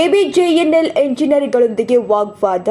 KBJNL ಎಂಜಿನಿಯರ್ಗಳೊಂದಿಗೆ ವಾಗ್ವಾದ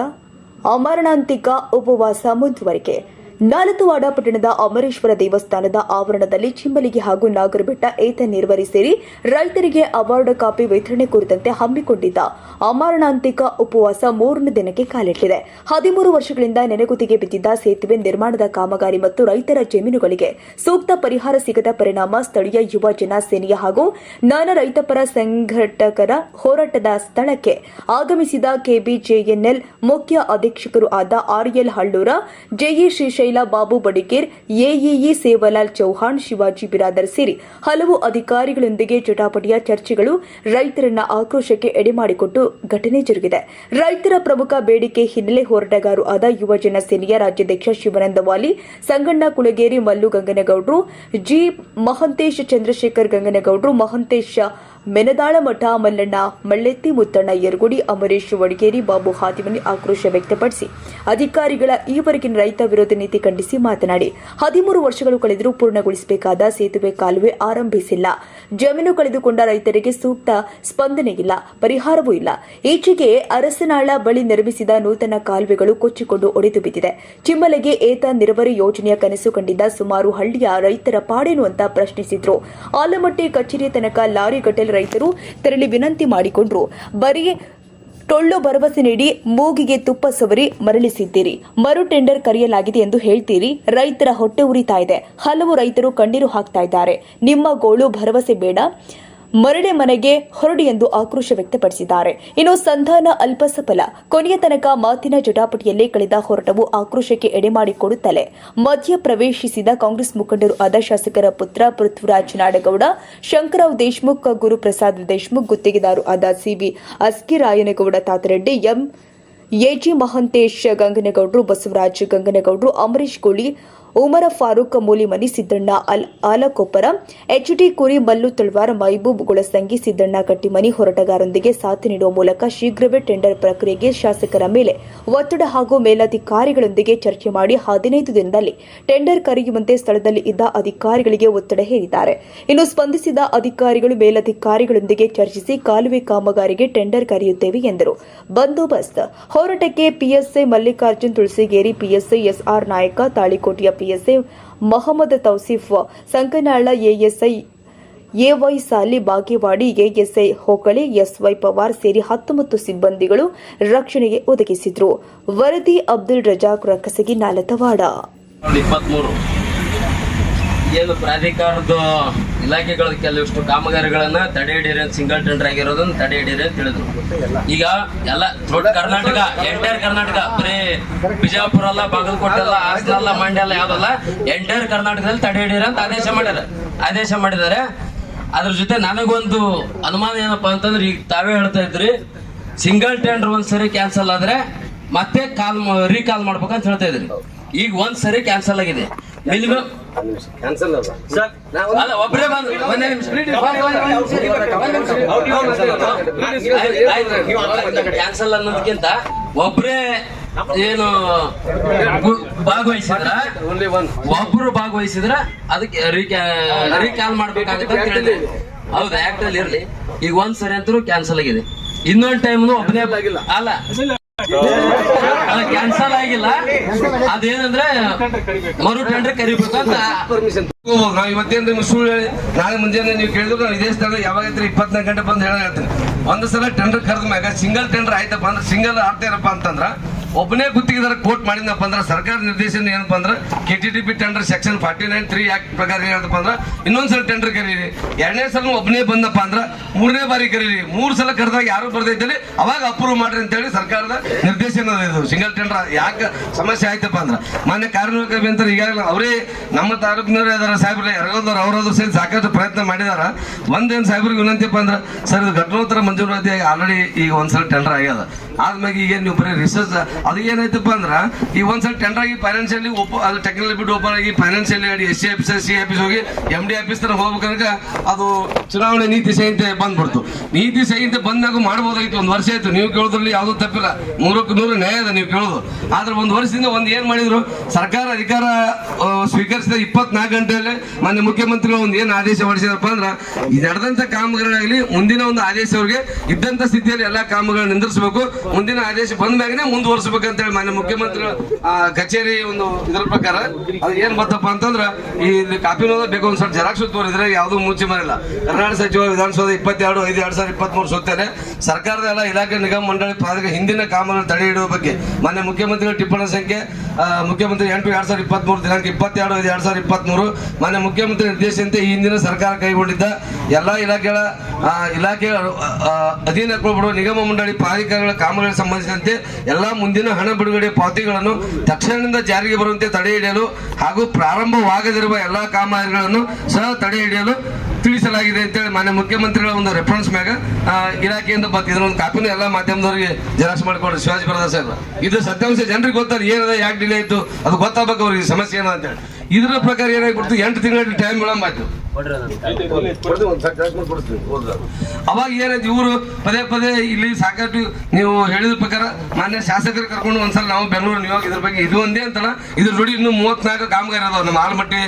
ಅಮರಣಾಂತಿಕ ಉಪವಾಸ ಮುಂದುವರಿಕೆ ನಾಲತುವಾಡ ಪಟ್ಟಣದ ಅಮರೇಶ್ವರ ದೇವಸ್ಥಾನದ ಆವರಣದಲ್ಲಿ ಚಿಂಬಲಿಗೆ ಹಾಗೂ ನಾಗರಬೆಟ್ಟ ಏತ ನಿರ್ವರಿ ಸೇರಿ ರೈತರಿಗೆ ಅವಾರ್ಡ್ ಕಾಪಿ ವಿತರಣೆ ಕುರಿತಂತೆ ಹಮ್ಮಿಕೊಂಡಿದ್ದ ಅಮರಣಾಂತಿಕ ಉಪವಾಸ ಮೂರನೇ ದಿನಕ್ಕೆ ಕಾಲಿಟ್ಟಿದೆ. ಹದಿಮೂರು ವರ್ಷಗಳಿಂದ ನೆನೆಗುದಿಗೆ ಬಿದ್ದಿದ್ದ ಸೇತುವೆ ನಿರ್ಮಾಣದ ಕಾಮಗಾರಿ ಮತ್ತು ರೈತರ ಜಮೀನುಗಳಿಗೆ ಸೂಕ್ತ ಪರಿಹಾರ ಸಿಗದ ಪರಿಣಾಮ ಸ್ಥಳೀಯ ಯುವ ಜನ ಸೇನೆಯ ಹಾಗೂ ನಾನಾ ರೈತಪರ ಸಂಘಟಕರ ಹೋರಾಟದ ಸ್ಥಳಕ್ಕೆ ಆಗಮಿಸಿದ ಕೆಬಿಜೆಎನ್ಎಲ್ ಮುಖ್ಯ ಅಧೀಕ್ಷಕರು ಆದ RL Hallur JE Shrishaila Babu Badiker, AEE Sevalal Chauhan, Shivaji Biradar ಸೇರಿ ಹಲವು ಅಧಿಕಾರಿಗಳೊಂದಿಗೆ ಚಟಾಪಟಿಯ ಚರ್ಚೆಗಳು ರೈತರನ್ನ ಆಕ್ರೋಶಕ್ಕೆ ಎಡೆಮಾಡಿಕೊಟ್ಟು ಘಟನೆ ಜರುಗಿದೆ. ರೈತರ ಪ್ರಮುಖ ಬೇಡಿಕೆ ಹಿನ್ನೆಲೆ ಹೋರಾಟಗಾರರು ಆದ ಯುವಜನ ಸೇನೆಯ ರಾಜ್ಯಾಧ್ಯಕ್ಷ ಶಿವಾನಂದ ವಾಲಿ, ಸಂಗಣ್ಣ ಕುಳಗೇರಿ ಮಲ್ಲು ಗಂಗನಗೌಡ್ರು, ಜಿ ಮಹಂತೇಶ್ ಚಂದ್ರಶೇಖರ್ ಗಂಗನಗೌಡ್ರು, ಮಹಂತೇಶ ಮೆನದಾಳ ಮಠ ಮಲ್ಲಣ್ಣ ಮಳ್ಳೆತ್ತಿ ಮುತ್ತಣ್ಣ ಯರಗುಡಿ ಅಮರೇಶ್ ವಡಗೇರಿ ಬಾಬು ಹಾದಿಮನಿ ಆಕ್ರೋಶ ವ್ಯಕ್ತಪಡಿಸಿ, ಅಧಿಕಾರಿಗಳ ಈವರೆಗಿನ ರೈತ ವಿರೋಧ ನೀತಿ ಖಂಡಿಸಿ ಮಾತನಾಡಿ, ಹದಿಮೂರು ವರ್ಷಗಳು ಕಳೆದರೂ ಪೂರ್ಣಗೊಳಿಸಬೇಕಾದ ಸೇತುವೆ ಕಾಲುವೆ ಆರಂಭಿಸಿಲ್ಲ. ಜಮೀನು ಕಳೆದುಕೊಂಡ ರೈತರಿಗೆ ಸೂಕ್ತ ಸ್ಪಂದನೆ ಇಲ್ಲ, ಪರಿಹಾರವೂ ಇಲ್ಲ. ಈಚೆಗೆ ಅರಸನಾಳ ಬಳಿ ನಿರ್ಮಿಸಿದ ನೂತನ ಕಾಲುವೆಗಳು ಕೊಚ್ಚಿಕೊಂಡು ಒಡೆದು ಬಿದ್ದಿದೆ. ಚಿಮ್ಮಲೆಗೆ ಏತ ನಿರ್ವರಿ ಯೋಜನೆಯ ಕನಸು ಕಂಡಿದ್ದ ಸುಮಾರು ಹಳ್ಳಿಯ ರೈತರ ಪಾಡೇನು ಅಂತ ಪ್ರಶ್ನಿಸಿದ್ರು. ಆಲಮಟ್ಟಿ ಕಚೇರಿಯ ತನಕ ಲಾರಿ ಗಟ್ಟಲೆ ರೈತರು ತೆರಳಿ ವಿನಂತಿ ಮಾಡಿಕೊಂಡ್ರು. ಬರೀ ಟೊಳ್ಳು ಭರವಸೆ ನೀಡಿ ಮೂಗಿಗೆ ತುಪ್ಪ ಸವರಿ ಮರಳಿಸಿದ್ದೀರಿ. ಮರು ಟೆಂಡರ್ ಕರೆಯಲಾಗಿದೆ ಎಂದು ಹೇಳ್ತೀರಿ. ರೈತರ ಹೊಟ್ಟೆ ಉರಿತಾ ಇದೆ. ಹಲವು ರೈತರು ಕಣ್ಣೀರು ಹಾಕ್ತಾ ಇದ್ದಾರೆ. ನಿಮ್ಮ ಗೋಳು ಭರವಸೆ ಬೇಡ. ಮರಡೆ ಮನೆಗೆ ಹೊರಡಿ ಎಂದು ಆಕ್ರೋಶ ವ್ಯಕ್ತಪಡಿಸಿದ್ದಾರೆ. ಇನ್ನು ಸಂಧಾನ ಅಲ್ಪಸಫಲ, ಕೊನೆಯ ತನಕ ಮಾತಿನ ಜಟಾಪಟಿಯಲ್ಲೇ ಕಳೆದ ಹೋರಾಟವು ಆಕ್ರೋಶಕ್ಕೆ ಎಡೆಮಾಡಿಕೊಡುತ್ತಲೇ ಮಧ್ಯ ಪ್ರವೇಶಿಸಿದ ಕಾಂಗ್ರೆಸ್ ಮುಖಂಡರು ಆದ ಶಾಸಕರ ಪುತ್ರ ಪೃಥ್ವಿರಾಜ್ ನಾಡಗೌಡ ಶಂಕರಾವ್ ದೇಶ್ಮುಖ್, ಗುರುಪ್ರಸಾದ್ ದೇಶ್ಮುಖ್, ಗುತ್ತಿಗೆದಾರು ಆದ CV Askiraynagouda Tatareddy, M. AG Mahantesh Ganganagoudaru, Basavaraj Ganganagoudaru Ambarish Koli Umar Farooq Mulimani Siddanna ಅಲ್ ಆಲಕೊಪ್ಪರ, ಎಚ್ಡಿ ಕುರಿ ಮಲ್ಲು ತಳ್ವಾರ ಮೈಬೂಬ್ ಗುಳಸಂಗಿ ಸಿದ್ದಣ್ಣ ಕಟ್ಟಿಮನಿ ಹೋರಾಟಗಾರರೊಂದಿಗೆ ಸಾಥ್ ನೀಡುವ ಮೂಲಕ ಶೀಘ್ರವೇ ಟೆಂಡರ್ ಪ್ರಕ್ರಿಯೆಗೆ ಶಾಸಕರ ಮೇಲೆ ಒತ್ತಡ ಹಾಗೂ ಮೇಲಧಿಕಾರಿಗಳೊಂದಿಗೆ ಚರ್ಚೆ ಮಾಡಿ ಹದಿನೈದು ದಿನದಲ್ಲಿ ಟೆಂಡರ್ ಕರೆಯುವಂತೆ ಸ್ಥಳದಲ್ಲಿ ಇದ್ದ ಅಧಿಕಾರಿಗಳಿಗೆ ಒತ್ತಡ ಹೇರಿದ್ದಾರೆ. ಇನ್ನು ಸ್ಪಂದಿಸಿದ ಅಧಿಕಾರಿಗಳು ಮೇಲಧಿಕಾರಿಗಳೊಂದಿಗೆ ಚರ್ಚಿಸಿ ಕಾಲುವೆ ಕಾಮಗಾರಿಗೆ ಟೆಂಡರ್ ಕರೆಯುತ್ತೇವೆ ಎಂದರು. ಬಂದೋಬಸ್ತ್. ಹೋರಾಟಕ್ಕೆ PSI Mallikarjun Tulasigeri, PSI SR Nayak ತಾಳಿಕೋಟೆಯ PSI Mohammad Tausif, Sankanal ASI, AY Sali Bagewadi, ASI Hokali SY Pawar ಸೇರಿ ಹತ್ತೊಂಬತ್ತು ಸಿಬ್ಬಂದಿಗಳು ರಕ್ಷಣೆಗೆ ಒದಗಿಸಿದ್ರು. ವರದಿ ಅಬ್ದುಲ್ ರಜಾಕ್ ರಕ್ಕಸಗಿ ನಾಲತವಾಡ. ಏನು ಪ್ರಾಧಿಕಾರದ ಇಲಾಖೆಗಳ ಕೆಲವಿಷ್ಟು ಕಾಮಗಾರಿಗಳನ್ನ ತಡೆ ಹಿಡೀರಿ ಸಿಂಗಲ್ ಟೆಂಡರ್ ಆಗಿರೋದನ್ನ ತಡೆ ಹಿಡೀರಿ ಅಂತ ಹೇಳಿದ್ರು. ಈಗ ಎಲ್ಲ ದೊಡ್ಡ ಕರ್ನಾಟಕ ಎಂಟೈರ್ ಕರ್ನಾಟಕ, ಬರೀ ಬಿಜಾಪುರ ಅಲ್ಲ, ಬಾಗಲಕೋಟೆ ಅಲ್ಲ, ಹಾಸನ ಅಲ್ಲ, ಮಂಡ್ಯ ಅಲ್ಲ ಯಾವ್ದಲ್ಲ ಎಂಟೈರ್ ಕರ್ನಾಟಕದಲ್ಲಿ ತಡೆ ಹಿಡೀರಿ ಅಂತ ಆದೇಶ ಮಾಡ್ಯಾರ ಆದೇಶ ಮಾಡಿದ್ದಾರೆ. ಅದ್ರ ಜೊತೆ ನನಗೊಂದು ಅನುಮಾನ ಏನಪ್ಪಾ ಅಂತಂದ್ರೆ ಈಗ ತಾವೇ ಹೇಳ್ತಾ ಇದ್ರಿ ಸಿಂಗಲ್ ಟೆಂಡರ್ ಒಂದ್ಸರಿ ಕ್ಯಾನ್ಸಲ್ ಆದ್ರೆ ಮತ್ತೆ ಕಾಲ್ ರೀಕಾಲ್ ಮಾಡ್ಬೇಕಂತ ಹೇಳ್ತಾ ಇದ್ರಿ ಈಗ ಒಂದ್ ಸರಿ ಕ್ಯಾನ್ಸಲ್ ಆಗಿದೆ ಮಿನಿಮಮ್ ಕ್ಯಾನ್ಸಲ್ ಅಲ್ಲ ಅಲ್ಲ ಒಬ್ಬರೇ ಬಂದು ಒಂದೇ ನಿಮಿಷ ಕ್ಯಾನ್ಸಲ್ ಅನ್ನೋದಕ್ಕಿಂತ ಒಬ್ರೇ ಏನು ಭಾಗವಹಿಸಿದ್ರ ಒನ್ ಒಬ್ರು ಭಾಗವಹಿಸಿದ್ರ ಅದಕ್ಕೆ ರೀಕ್ಯಾಲ್ ಮಾಡ್ಬೇಕಾಗುತ್ತೆ ಅಂತ ಹೇಳಿದ್ವಿ ಹೌದು ಆಕ್ಟ್ ಅಲ್ಲಿ ಇರ್ಲಿ ಈಗ ಒಂದ್ ಸರಿ ಅಂತೂ ಕ್ಯಾನ್ಸಲ್ ಆಗಿದೆ ಇನ್ನೊಂದ್ ಟೈಮ್ ಒಬ್ಬನೇ ಆಗಿಲ್ಲ. ಅಲ್ಲ ಅಲ್ಲ ಕ್ಯಾನ್ಸಲ್ ಆಗಿಲ್ಲ. ಅದೇನಂದ್ರೆ ಮರು ಟೆಂಡರ್ ಕರಿಬೇಕು. ಅಂತ. ಪರ್ಮಿಷನ್ ನಾವು ಇವತ್ತೇನು ನಿಮ್ಗೆ ಸುಳ್ಳು ಹೇಳಿ ನಾಳೆ ಮುಂಜಾನೆ ನೀವು ಕೇಳಿದ್ರು ನಾವು ಇದೇ ಸ್ಥಳ ಯಾವಾಗ ಇಪ್ಪತ್ನಾಲ್ಕು ಗಂಟೆ ಬಂದು ಹೇಳ ಹೇಳ್ತೀನಿ ಒಂದು ಸಲ ಟೆಂಡರ್ ಕರೆದ ಮ್ಯಾಗ ಸಿಂಗಲ್ ಟೆಂಡರ್ ಆಯ್ತಪ್ಪ ಅಂದ್ರೆ ಸಿಂಗಲ್ ಆಡ್ತೇನಪ್ಪ ಅಂತಂದ್ರ ಒಬ್ಬನೇ ಗುತ್ತಿಗೆದಾರ ಕೋರ್ಟ್ ಮಾಡಿದ್ನಪ್ಪ ಅಂದ್ರೆ ಸರ್ಕಾರ ನಿರ್ದೇಶನ ಏನಪ್ಪ ಅಂದ್ರೆ K T D P tender section forty nine three act ಪ್ರಕಾರ ಏನಪ್ಪ ಅಂದ್ರೆ ಇನ್ನೊಂದ್ಸಲ ಟೆಂಡರ್ ಕರೀರಿ. ಎರಡನೇ ಸಲ ಒಬ್ಬನೇ ಬಂದಪ್ಪ ಅಂದ್ರೆ ಮೂರನೇ ಬಾರಿ ಕರೀರಿ. ಮೂರು ಸಲ ಕರೆದಾಗ ಯಾರು ಬರ್ದೈತಲ್ಲಿ ಅವಾಗ ಅಪ್ರೂವ್ ಮಾಡ್ರಿ ಅಂತೇಳಿ ಸರ್ಕಾರದ ನಿರ್ದೇಶನ ಇದು ಸಿಂಗಲ್ ಟೆಂಡರ್ ಯಾಕೆ ಸಮಸ್ಯೆ ಆಯ್ತಪ್ಪ ಅಂದ್ರೆ ಮಾನ್ಯ ಕಾರ್ಮಿಕ ಅಭಿಯಂತರ ಈಗಾಗಲೇ ಅವರೇ ನಮ್ಮ ತಾಲೂಕಿನವರೇ ಅದರ ಸಾಹೇಬ್ರೆ ಯಾರಿಗೋದ್ರು ಅವರದು ಸೇರಿ ಸಾಕಷ್ಟು ಪ್ರಯತ್ನ ಮಾಡಿದಾರ. ಒಂದೇನು ಸಾಹೇಬ್ರಿಗೆ ವಿನಂತಿಪ್ಪ ಅಂದ್ರೆ ಸರ್ ಇದು ಘಟನೋತ್ತರ ಮಂಜೂರಾತಿ ಆಲ್ರೆಡಿ ಈಗ ಒಂದ್ಸಲ ಟೆಂಡರ್ ಆಗ್ಯದ. ಆದ್ಮೇಲೆ ಈಗ ನೀವು ಬರೀ ರಿಸರ್ಚ್ ಅದು ಏನಾಯ್ತಪ್ಪ ಅಂದ್ರೆ, ಈ ಒಂದ್ಸಲ ಟೆಂಡರ್ ಆಗಿ ಫೈನಾನ್ಷಿಯಲಿ ಓಪ ಅದು ಟೆಕ್ನಿಕಲ್ ಬಿಟ್ಟು ಓಪನ್ ಆಗಿ financially S C office S C ಹೋಗಿ ಎಂ ಡಿ ಆಫೀಸ್ ತರ ಹೋಗ್ಬೇಕಂದ್ರೆ ಅದು ಚುನಾವಣೆ ನೀತಿ ಸಂಹಿತೆ ಬಂದ್ಬಿಡ್ತು. ನೀತಿ ಸಂಹಿತೆ ಬಂದಾಗ ಮಾಡ್ಬೋದಾಗಿತ್ತು, ಒಂದು ವರ್ಷ ಆಯ್ತು. ನೀವು ಕೇಳೋದ್ರಲ್ಲಿ ಯಾವುದೂ ತಪ್ಪಿಲ್ಲ. ನೂರಕ್ಕೆ ನೂರು ನ್ಯಾಯ ಅದ ನೀವು ಕೇಳೋದು. ಆದ್ರೆ ಒಂದು ವರ್ಷದಿಂದ ಒಂದು ಏನು ಮಾಡಿದ್ರು, ಸರ್ಕಾರ ಅಧಿಕಾರ ಸ್ವೀಕರಿಸಿದ ಇಪ್ಪತ್ನಾಲ್ಕು ಗಂಟೆಯಲ್ಲಿ ಮಾನ್ಯ ಮುಖ್ಯಮಂತ್ರಿಗಳು ಒಂದು ಏನು ಆದೇಶ ಹೊರಡಿಸಿದ್ರಪ್ಪ ಅಂದ್ರೆ, ಈ ನಡೆದಂತ ಕಾಮಗಾರಿಗಳಾಗಲಿ ಮುಂದಿನ ಒಂದು ಆದೇಶ ಅವ್ರಿಗೆ ಇದ್ದಂತ ಸ್ಥಿತಿಯಲ್ಲಿ ಎಲ್ಲಾ ಕಾಮಗಳನ್ನ ನಿಂದಿರಿಸಬೇಕು. ಮುಂದಿನ ಆದೇಶ ಬಂದ ಮ್ಯಾಗನೆ ಅಂತ ಹೇಳಿ ಮಾನ್ಯ ಮುಖ್ಯಮಂತ್ರಿಗಳ ಕಚೇರಿ ಒಂದು ಇದರ ಪ್ರಕಾರ. ಅದು ಏನ್ ಬಂತಪ್ಪ ಅಂತಂದ್ರ, ಈ ಕಾಪಿ ಕಾಪಿನೋದ ಬೇಕು ಒಂದ್ ಸ್ವಲ್ಪ ಜೆರಾಕ್ಸ್ ತೋರಿದ್ರೆ ಯಾವ್ದು ಮುಂಚೆ ಮಾಡಿಲ್ಲ ಕರ್ನಾಟಕ ಸಚಿವ, ವಿಧಾನಸೌಧ ಇಪ್ಪತ್ತೆರಡು, ಐದು, ಎರಡ್ ಸಾವಿರದ ಇಪ್ಪತ್ತ್ ಮೂರು ಸುತ್ತೇನೆ ಸರ್ಕಾರದ ಎಲ್ಲ ಇಲಾಖೆ ನಿಗಮ ಮಂಡಳಿ ಪ್ರಾಧಿಕಾರ ಹಿಂದಿನ ಕಾಮಗಾರಿ ತಡೆ ಹಿಡಿಯುವ ಬಗ್ಗೆ ಮಾನ್ಯ ಮುಖ್ಯಮಂತ್ರಿಗಳ ಟಿಪ್ಪಣಿ ಸಂಖ್ಯೆ ಮುಖ್ಯಮಂತ್ರಿ ಎಂಟು ಎರಡ್ ಸಾವಿರದ ಇಪ್ಪತ್ತ್ ಮೂರು ದಿನಾಂಕ ಇಪ್ಪತ್ತೆರಡು ಐದು ಎರಡ್ ಸಾವಿರದ ಇಪ್ಪತ್ತ್ ಮೂರು ಮಾನ್ಯ ಮುಖ್ಯಮಂತ್ರಿ ನಿರ್ದೇಶನಂತೆ ಈ ಹಿಂದಿನ ಸರ್ಕಾರ ಕೈಗೊಂಡಿದ್ದ ಎಲ್ಲ ಇಲಾಖೆಗಳ ಆ, ಅಧೀನಗೊಳ್ಳುವ ನಿಗಮ ಮಂಡಳಿ ಪ್ರಾಧಿಕಾರಗಳ ಕಾಮಗಾರಿ ಸಂಬಂಧಿಸಿದಂತೆ ಎಲ್ಲ ಮುಂದಿನ ಹಣ ಬಿಡುಗಡೆ ಪಾವತಿಗಳನ್ನು ತಕ್ಷಣದಿಂದ ಜಾರಿಗೆ ಬರುವಂತೆ ತಡೆ ಹಿಡಿಯಲು ಹಾಗೂ ಪ್ರಾರಂಭವಾಗದಿರುವ ಎಲ್ಲ ಕಾಮಗಾರಿಗಳನ್ನು ಸಹ ತಡೆ ಹಿಡಿಯಲು ತಿಳಿಸಲಾಗಿದೆ ಅಂತೇಳಿ ಮಾನ್ಯ ಮುಖ್ಯಮಂತ್ರಿಗಳ ಒಂದು ರೆಫರೆನ್ಸ್ ಮ್ಯಾಗ ಇಲಾಖೆಯಿಂದ ಬಂದ ಇದನ್ನ ಒಂದು ಕಾಪಿನ ಎಲ್ಲ ಮಾಧ್ಯಮದವರಿಗೆ ಜೆರಾಕ್ಸ್ ಮಾಡಿಕೊಡ್ರಿ ಶಿವಾಜಿ ಬ್ರದರ್ ಸರ್ ಇದು ಸತ್ಯಾಂಶ ಜನರಿಗೆ ಗೊತ್ತಾರೆ ಏನದ, ಯಾಕೆ ಡಿಲೇ ಇತ್ತು ಅದು ಗೊತ್ತಾಗಬೇಕು ಅವ್ರಿಗೆ ಸಮಸ್ಯೆ ಏನಂತೇಳಿ ಇದರ ಪ್ರಕಾರ ಏನಾಗ್ಬಿಡ್ತು? ಎಂಟು ತಿಂಗಳ ಟೈಮ್ ವಿಳಂಬ ಆಯ್ತು. ಅವಾಗ ಏನಾಯ್ತು, ಇವರು ಪದೇ ಪದೇ ಇಲ್ಲಿ ಸಾಕಷ್ಟು ನೀವು ಹೇಳಿದ ಪ್ರಕಾರ ಮಾನ್ಯ ಶಾಸಕರು ಕರ್ಕೊಂಡು ಒಂದ್ಸಲ ನಾವು ಬೆಂಗಳೂರು ನಿಯೋಗ ಇದ್ರ ಬಗ್ಗೆ ಇದು ಒಂದೇ ಅಂತಲ್ಲ, ಇದ್ರ ಜೋಡಿ ಇನ್ನು ಮೂವತ್ನಾಲ್ಕು ಕಾಮಗಾರಿ ಅದಾವ. ನಮ್ಮ ಆಲಮಟ್ಟಿ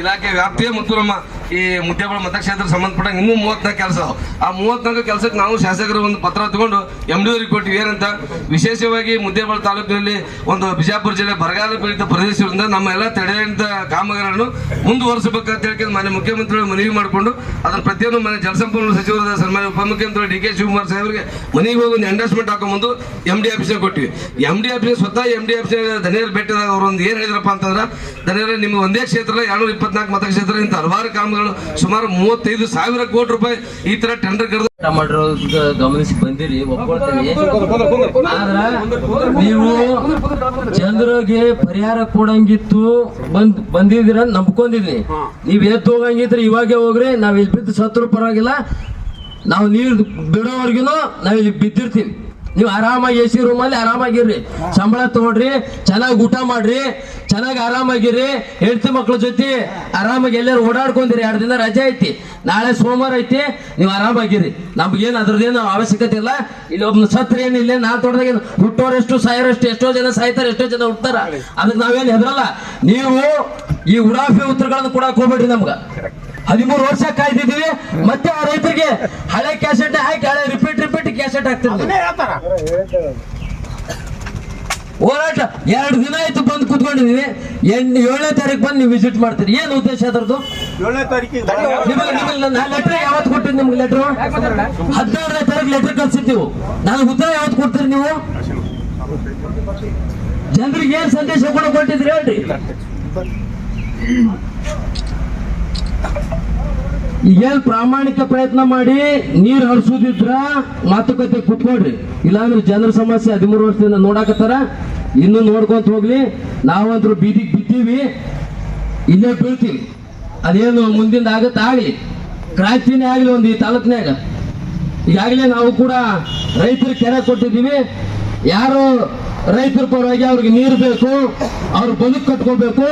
ಇಲಾಖೆ ವ್ಯಾಪ್ತಿಯ ಮತ್ತು ನಮ್ಮ ಈ ಮುದ್ದೇಬಳ ಮತಕ್ಷೇತ್ರ ಸಂಬಂಧಪಟ್ಟ ಇನ್ನೂ ಮೂವತ್ನಾಲ್ಕು ಕೆಲಸ ಅದಾವ. ಆ ಮೂವತ್ನಾಲ್ಕು ಕೆಲಸಕ್ಕೆ ನಾವು ಶಾಸಕರು ಒಂದು ಪತ್ರ ತಗೊಂಡು ಎಂ ಡಿ ಅವರಿಗೆ ಕೊಟ್ಟಿವಿ ಏನಂತ, ವಿಶೇಷವಾಗಿ ಮುದ್ದೇಬಳ ತಾಲೂಕಿನಲ್ಲಿ ಒಂದು ಬಿಜಾಪುರ ಜಿಲ್ಲೆ ಬರಗಾಲ ಪೀಡಿತ ಪ್ರದೇಶದಿಂದ ನಮ್ಮ ಎಲ್ಲ ತಡೆಯಂತ ಕಾಮಗಾರಿಗಳನ್ನು ಮುಂದುವರಿಸಬೇಕಂತ ಹೇಳಿ ಮಾನ್ಯ ಮುಖ್ಯಮಂತ್ರಿಗಳು ಮನವಿ ಮಾಡಿಕೊಂಡು ಅದರ ಪ್ರತಿಯೊಂದು ಮನೆ ಜಲಸಂಪನ್ಮೂಲ ಸಚಿವರಾದ ಸನ್ಮಾನ್ಯ ಉಪಮುಖ್ಯಮಂತ್ರಿ ಡಿ ಕೆ ಶಿವಕುಮಾರ್ ಸಾಹೇಬರಿಗೆ ಮನೆಗೆ ಹೋಗಿ ಒಂದು ಎಂಡರ್ಸ್ಮೆಂಟ್ ಹಾಕೊಂಬಂದು ಎಂ ಡಿ ಆಫೀಸ್ಗೆ ಕೊಟ್ಟಿವಿ. ಎಂ ಡಿ ಆಫೀಸ್ ಸ್ವತಃ ಎಂ ಡಿ ಆಫೀಸ್ ಧನಿಯರ್ ಭೇಟಿದಾಗ ಅವರು ಒಂದು ಏನು ಹೇಳಿದ್ರಪ್ಪ ಅಂತಂದ್ರೆ, ಧನಿಯರ ನಿಮ್ಗೆ ಒಂದೇ ಕ್ಷೇತ್ರ ಎರಡ್ನೂರ ಇಪ್ಪತ್ನಾಲ್ಕು ಮತಕ್ಷೇತ್ರ ಇಂಥ ಹಲವಾರು ಕಾಮಗಳು ಸುಮಾರು ಮೂವತ್ತೈದು ಸಾವಿರ ಕೋಟಿ ರೂಪಾಯಿ ಈ ತರ ಟೆಂಡರ್ ಕರೆದು ಮಾಡಿರೋದು ಗಮನಿಸಿ ಬಂದಿರಿ ಒಪ್ಕೊಳ್ತೀನಿ ಆದ್ರ ನೀವು ಜನರಿಗೆ ಪರಿಹಾರ ಕೊಡಂಗಿತ್ತು ಬಂದ್ ಬಂದಿದ್ದೀರ ನಂಬ್ಕೊಂಡಿದ್ನಿ ನೀವ್ ಎದ್ದು ಹೋಗಂಗಿದ್ರೆ ಇವಾಗೆ ಹೋಗ್ರಿ ನಾವ್ ಇಲ್ಲಿ ಬಿದ್ದು ಸತ್ರು ಪರವಾಗಿಲ್ಲ ನಾವು ನೀರು ಬಿಡೋವರ್ಗಿನೂ ನಾವ್ ಇಲ್ಲಿ ಬಿದ್ದಿರ್ತೀವಿ ನೀವು ಆರಾಮಾಗಿ ಎ ಸಿ ರೂಮಲ್ಲಿ ಆರಾಮಾಗಿರ್ರಿ. ಸಂಬಳ ತಗೊಳ್ರಿ, ಚೆನ್ನಾಗಿ ಊಟ ಮಾಡ್ರಿ, ಚೆನ್ನಾಗಿ ಆರಾಮಾಗಿರ್ರಿ. ಹೆಂಡತಿ ಮಕ್ಳ ಜೊತೆ ಆರಾಮಾಗಿ ಎಲ್ಲರೂ ಓಡಾಡ್ಕೊಂಡಿರಿ, ಎರಡು ದಿನ ರಜೆ ಐತಿ. ನಾಳೆ ಸೋಮವಾರ ಐತಿ, ನೀವು ಆರಾಮಾಗಿರಿ ನಮ್ಗೇನು ಅದ್ರದ್ದೇನು ಅವಶ್ಯಕತೆ ಇಲ್ಲ. ಇಲ್ಲಿ ಒಬ್ಬ ಸತ್ರ ಏನಿಲ್ಲ ನಾ ತೊಡ್ದಾಗ ಹುಟ್ಟೋರೆಷ್ಟು, ಸಾಯೋರೆಷ್ಟು, ಎಷ್ಟೋ ಜನ ಸಾಯ್ತಾರೆ, ಎಷ್ಟೋ ಜನ ಹುಡ್ತಾರ ಅದಕ್ಕೆ ನಾವೇನು ಹೆದರಲ್ಲ. ನೀವು ಈ ಉಡಾಫಿ ಉತ್ತರಗಳನ್ನು ಕೂಡ ಹೋಗ್ಬೇಡ್ರಿ ನಮ್ಗ. ಹದಿಮೂರು ವರ್ಷ ಕಾಯ್ದಿದ್ದೀವಿ. ಮತ್ತೆ ಆ ರೈತರಿಗೆ ಹಳೆ ಕ್ಯಾಸೆಟ್ ಹಾಕಿ ಹಳೆ ರಿಪೀಟ್ ರಿಪೀಟ್ ಕ್ಯಾಸೆಟ್ ಹಾಕ್ತಾರೆ ಹೋರಾಟ ಎರಡು ದಿನ ಆಯ್ತು ಬಂದು ಕುತ್ಕೊಂಡಿದೀವಿ ಎಂಟು ಏಳನೇ ತಾರೀಕು ಬಂದು ನೀವು ವಿಸಿಟ್ ಮಾಡ್ತೀರಿ. ಏನು ಉದ್ದೇಶ ಅದರದ್ದು? ಲೆಟರ್ ಯಾವತ್ತು ಕೊಟ್ಟಿರಿ ನಿಮ್ಗೆ ಲೆಟರ್ ಹದಿನಾರನೇ ತಾರೀಕು ಲೆಟರ್ ಕಳ್ಸಿದ್ದೀವಿ. ನಾನು ಉತ್ತರ ಯಾವತ್ತು ಕೊಡ್ತೀರಿ ನೀವು? ಜನರಿಗೆ ಏನ್ ಸಂದೇಶ ಕೂಡ ಕೊಟ್ಟಿದ್ರಿ ಹೇಳ್ರಿ. ಈಗೇನ್ ಪ್ರಾಮಾಣಿಕ ಪ್ರಯತ್ನ ಮಾಡಿ ನೀರ್ ಹರಿಸೋದಿದ್ರ ಮಾತುಕತೆ ಕುತ್ಕೊಡ್ರಿ ಇಲ್ಲಾಂದ್ರೆ ಜನರ ಸಮಸ್ಯೆ ಹದಿಮೂರು ವರ್ಷದಿಂದ ನೋಡಾಕತ್ತಾರ. ಇನ್ನು ನೋಡ್ಕೊಂತ ಹೋಗ್ಲಿ. ನಾವಂತೂ ಬೀದಿಗೆ ಬಿದ್ದೀವಿ. ಇಲ್ಲೇ ಬೀಳ್ತೀವಿ. ಅದೇನು ಮುಂದಿಂದ ಆಗತ್ತೆ ಆಗ್ಲಿ. ಕ್ರಾಂತಿನೇ ಆಗ್ಲಿ ಒಂದು ಈ ತಾಲೂಕ್ನ್ಯಾಗ. ಈಗಾಗಲೇ ನಾವು ಕೂಡ ರೈತರಿಗೆ ಕೆರೆ ಕೊಟ್ಟಿದ್ದೀವಿ. ಯಾರು ರೈತರ ಪರವಾಗಿ ಅವ್ರಿಗೆ ನೀರು ಬೇಕು, ಅವ್ರ ಬದುಕು ಕಟ್ಕೋಬೇಕು,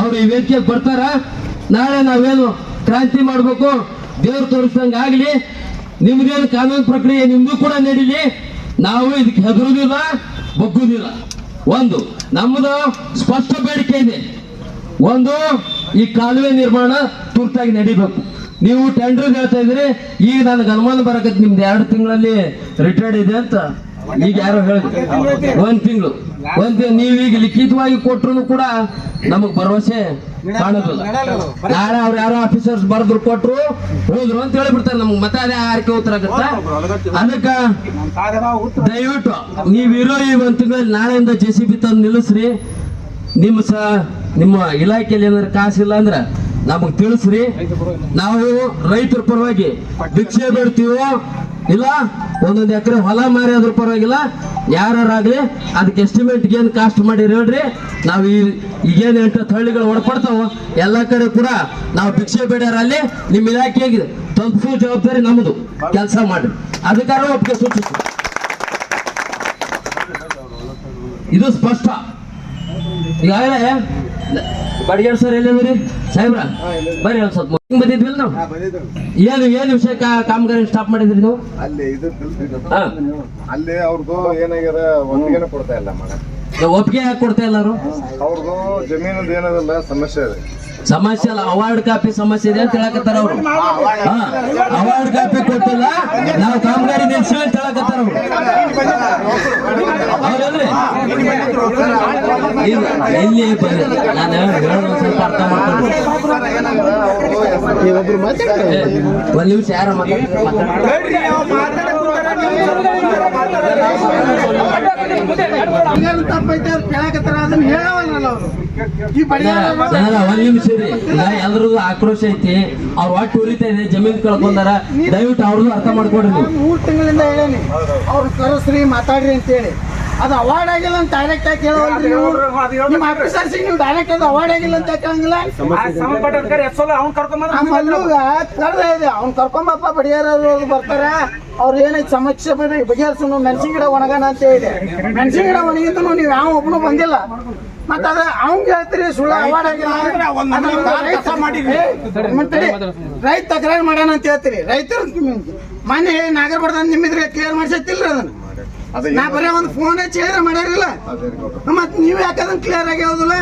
ಅವ್ರು ಈ ವೇದಿಕೆಗೆ ಬರ್ತಾರ. ನಾಳೆ ನಾವೇನು ಕ್ರಾಂತಿ ಮಾಡಬೇಕು, ದೇವ್ರು ತೋರಿಸ್ದಂಗೆ ಆಗಲಿ, ನಿಮ್ದೇನು ಕಾನೂನು ಪ್ರಕ್ರಿಯೆ ನಿಮ್ದು ಕೂಡ ನಡೀಲಿ, ನಾವು ಇದಕ್ಕೆ ಹೆದರುದಿಲ್ಲ, ಬಗ್ಗುದಿಲ್ಲ. ಒಂದು ನಮ್ಮದು ಸ್ಪಷ್ಟ ಬೇಡಿಕೆ ಇದೆ. ಒಂದು, ಈ ಕಾಲುವೆ ನಿರ್ಮಾಣ ತುರ್ತಾಗಿ ನಡಿಬೇಕು. ನೀವು ಟೆಂಡರ್ ಹೇಳ್ತಾ ಇದ್ರಿ ಈಗ ನನಗೆ ಅನುಮಾನ ಬರಕತ್ತೆ ನಿಮ್ದು ಎರಡು ತಿಂಗಳಲ್ಲಿ ರಿಟೈರ್ಡ್ ಇದೆ ಅಂತ. ಈಗ ಯಾರು ಹೇಳಿದ್ರು. ಒಂದ್ ತಿಂಗಳು. ಒಂದ್ ನೀವ್ ಈಗ ಲಿಖಿತವಾಗಿ ಕೊಟ್ರು ಕೂಡ ನಮಗ್ ಭರವಸೆ ಕಾಣೋದಿಲ್ಲ. ನಾಳೆ ಅವ್ರ ಯಾರೋ ಆಫೀಸರ್ಸ್ ಬರೆದ್ರು ಕೊಟ್ರು ಹೋದ್ರು ಅಂತ ಹೇಳಿಬಿಡ್ತಾರೆ ನಮ್ಗೆ. ಮತ್ತೆ ಅದೇ ಆರ್ಕೆ ಉತ್ತರ ಆಗುತ್ತ? ಅದಕ್ಕ ದಯವಿಟ್ಟು ನೀವಿರೋ ಈ ಒಂದ್ ತಿಂಗಳಲ್ಲಿ ನಾಳೆಯಿಂದ ಜೆ ಸಿ ಬಿ ತಂದು ನಿಲ್ಲಿಸ್ರಿ. ನಿಮ್ಮ ಸ ನಿಮ್ಮ ಇಲಾಖೆಯಲ್ಲಿ ಏನಾದ್ರು ಕಾಸಿಲ್ಲ ಅಂದ್ರೆ ನಮಗ್ ತಿಳಿಸ್ರಿ. ನಾವು ರೈತರ ಪರವಾಗಿ ಭಿಕ್ಷೆ ಬಿಡ್ತೀವೋ ಇಲ್ಲ ಒಂದೊಂದು ಎಕರೆ ಹೊಲ ಮಾರಿ ಅದ್ರ ಪರವಾಗಿಲ್ಲ ಯಾರಾಗ್ಲಿ ಅದಕ್ಕೆ ಎಸ್ಟಿಮೇಟ್ ಏನ್ ಕಾಸ್ಟ್ ಮಾಡಿ ಹೇಳ್ರಿ. ನಾವು ಈ ಈಗೇನು ಎಂಟು ಹಳ್ಳಿಗಳು ಒಳಪಡ್ತಾವೋ ಎಲ್ಲ ಕಡೆ ಕೂಡ ನಾವು ಭಿಕ್ಷೆ ಬೇಡರಲ್ಲಿ ನಿಮ್ಮ ಇಲಾಖೆಗೆ ತಲುಪಿಸೋ ಜವಾಬ್ದಾರಿ ನಮ್ಮದು ಕೆಲಸ ಮಾಡ್ರಿ. ಅಧಿಕಾರ ಒಪ್ಪಿಗೆ ಸೂಚಿಸ್ತೀವಿ ಇದು ಸ್ಪಷ್ಟ. ಈಗಾಗಲೇ ಬಡಿಗೇರ್ ಸರ್ ಎಲ್ಲಿದ್ರಿ ಸಾಹೇಬ್ರ ಬರ್ರಿ ಒಂದ್ ಸ್ವಲ್ಪ. ಹಿಂಗ್ ಬಂದಿದ್ವಿಲ್ಲ ನಾವು? ಏನು ಏನು ವಿಷಯ ಕಾಮಗಾರಿ ಸ್ಟಾಪ್ ಮಾಡಿದ್ರಿ ನೀವು? ಅಲ್ಲಿ ಇದು ಹಾ. ಅಲ್ಲಿ ಅವ್ರದ್ದು ಏನಾಗ್ಯದ ಒಟ್ಟಿಗೆನೆ ಕೊಡ್ತಾ ಇಲ್ಲ ಮನೆ ಒಪ್ಪಿಗೆ ಯಾಕೆ ಕೊಡ್ತಾ ಅವರು? ಅವ್ರದ್ದು ಜಮೀನದ ಏನದಲ್ಲ ಸಮಸ್ಯೆ ಇದೆ. ಸಮಸ್ಯೆ ಅಲ್ಲ ಅವಾರ್ಡ್ ಕಾಪಿ ಸಮಸ್ಯೆ ಇದೆ ಅಂತ ಹೇಳಕತ್ತಾರ ಅವರು. ಅವಾರ್ಡ್ ಕಾಪಿ ಕೊಟ್ಟಿಲ್ಲ ನಾವು ಕಾಮಗಾರಿ ನಿಲ್ಸಿ ಅಂತ ಹೇಳಕತ್ತಾರ ಅವರು. ಹೌದಲ್ರಿ? ಇಲ್ಲ, ಬನ್ನಿ? ನಾನು ಹೇಳೋದು ಸ್ವಲ್ಪ ಅರ್ಥ ಮಾಡ್ಕೊಂಡು ಒಂದು ನಿಮಿಷ ಯಾರ ಒಂದ್ ನಿಮಿಷ ರೀ ಎಲ್ರದ್ದು ಆಕ್ರೋಶ ಐತಿ. ಅವ್ರ ಒಟ್ಟು ಉರಿತಾ ಇದೆ ಜಮೀನ್ ಕಳ್ಕೊಂಡಾರ. ದಯವಿಟ್ಟು ಅವ್ರದ್ದು ಅರ್ಥ ಮಾಡ್ಕೊಡ್ರಿ ಮೂರು ಮೂರ್ ತಿಂಗಳಿಂದ ಹೇಳೇನಿ ಅವ್ರು ಕರೆಸ್ರಿ ಮಾತಾಡ್ರಿ ಅಂತೇಳಿ. ಅದು ಅವಾರ್ಡ್ ಆಗಿಲ್ಲ ಅಂತ ಡೈರೆಕ್ಟ್ ಆಗಿ ಕೇಳವಲ್ರಿ ನೀವು. ನಿಮ್ಮ ಆಫೀಸರ್ಸಿಗೆ ನೀವು ಡೈರೆಕ್ಟ್ ಅದು ಅವಾರ್ಡ್ ಆಗಿಲ್ಲ ಅಂತ ಕೇಳಂಗಿಲ್ಲ. ಆ ಮಲ್ಲುಗ ಕರ್ದ ಇದೆ. ಅವ್ನ್ ಕರ್ಕೊಂಬಪ್ಪ ಬಡಿಯಾರವ್ರು ಬರ್ತಾರ. ಅವ್ರು ಏನೈತಿ ಸಮಸ್ಯೆ ಬರ್ರಿ ಬಗೆಹರಿಸೋನು ಮೆಣಸಿನ ಗಿಡ ಒಣಗಣ ಅಂತ ಹೇಳಿದೆ ಮೆಣಸಿನ ಗಿಡ ಒಣಗಿದ್ರು ನೀವು ಯಾವ ಒಬ್ಬನು ಬಂದಿಲ್ಲ. ಮತ್ತ ಅದ ಅವಂಗ ಹೇಳ್ತೀರಿ ಸುಳ್ಳು ಅವಾರ್ಡ್ ಆಗಿಲ್ಲ. ರೈತ ತಕರಾರು ಮಾಡೋಣ ಅಂತ ಹೇಳ್ತೀರಿ. ರೈತರು ಮೊನ್ನೆ ನಾಗರಬಾರ್ದ ನಿಮ್ಮಿದ್ರೆ ಕ್ಲಿಯರ್ ಮಾಡ್ಸತ್ತಿಲ್ರಿ ಅದನ್ನ. ನಾ ಬರೀ ಒಂದು ಫೋನ್ ಹಚ್ಚಿ ಹೇಳಿದ್ರೆ ಮಾಡ್ಯಾರಿಲ್ಲ. ಮತ್ ನೀವ್ ಯಾಕಂದ್ರೆ ಕ್ಲಿಯರ್ ಆಗಿ ಹೋದಿಲ್ಲ